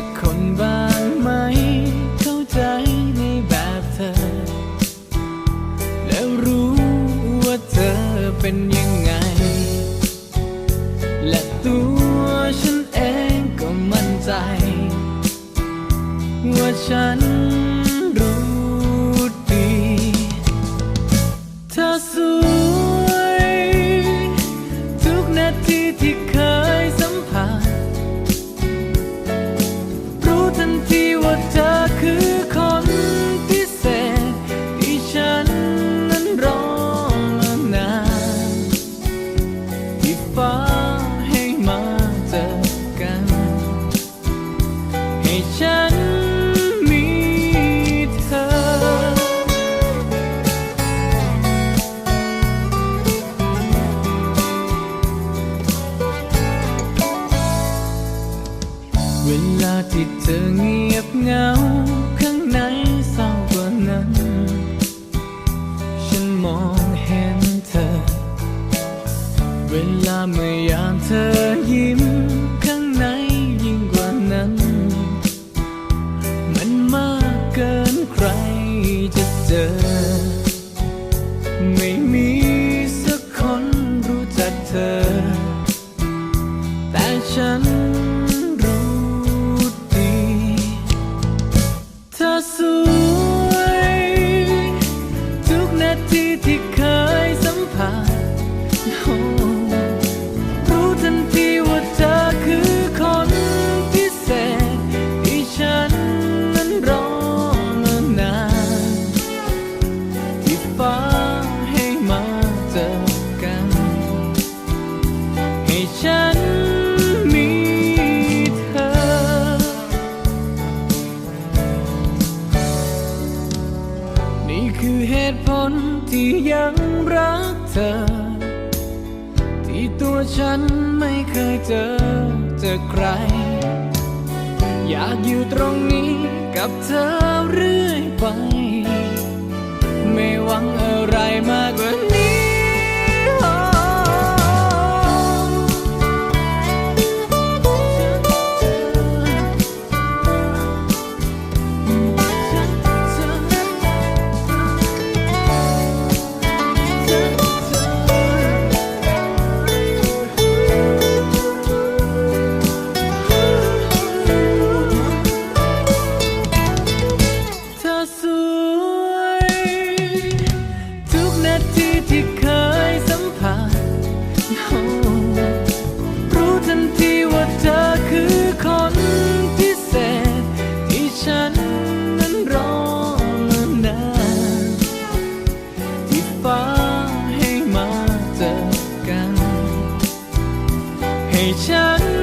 สักคนบ้างไหม เข้าใจในแบบเธอ แล้วรู้ว่าเธอเป็นยังไง และตัวฉันเองก็มั่นใจ ว่าฉันรู้ นที ที่เธอเงียบเหงาข้างในเศร้ากว่านั้น ฉันมองเห็นเธอ เวลาเมื่อยามเธอยิ้มข้างในยิ่งกว่านั้น มันมากเกินใครจะเจอ ไม่มีสักคนรู้จักเธอ แต่ฉัน ที่ยังรักเธอ ที่ตัวฉันไม่เคยเจอเจอใคร อยากอยู่ตรงนี้กับเธอเรื่อยไป ไม่หวังอะไรมากกว่า ให้ฉัน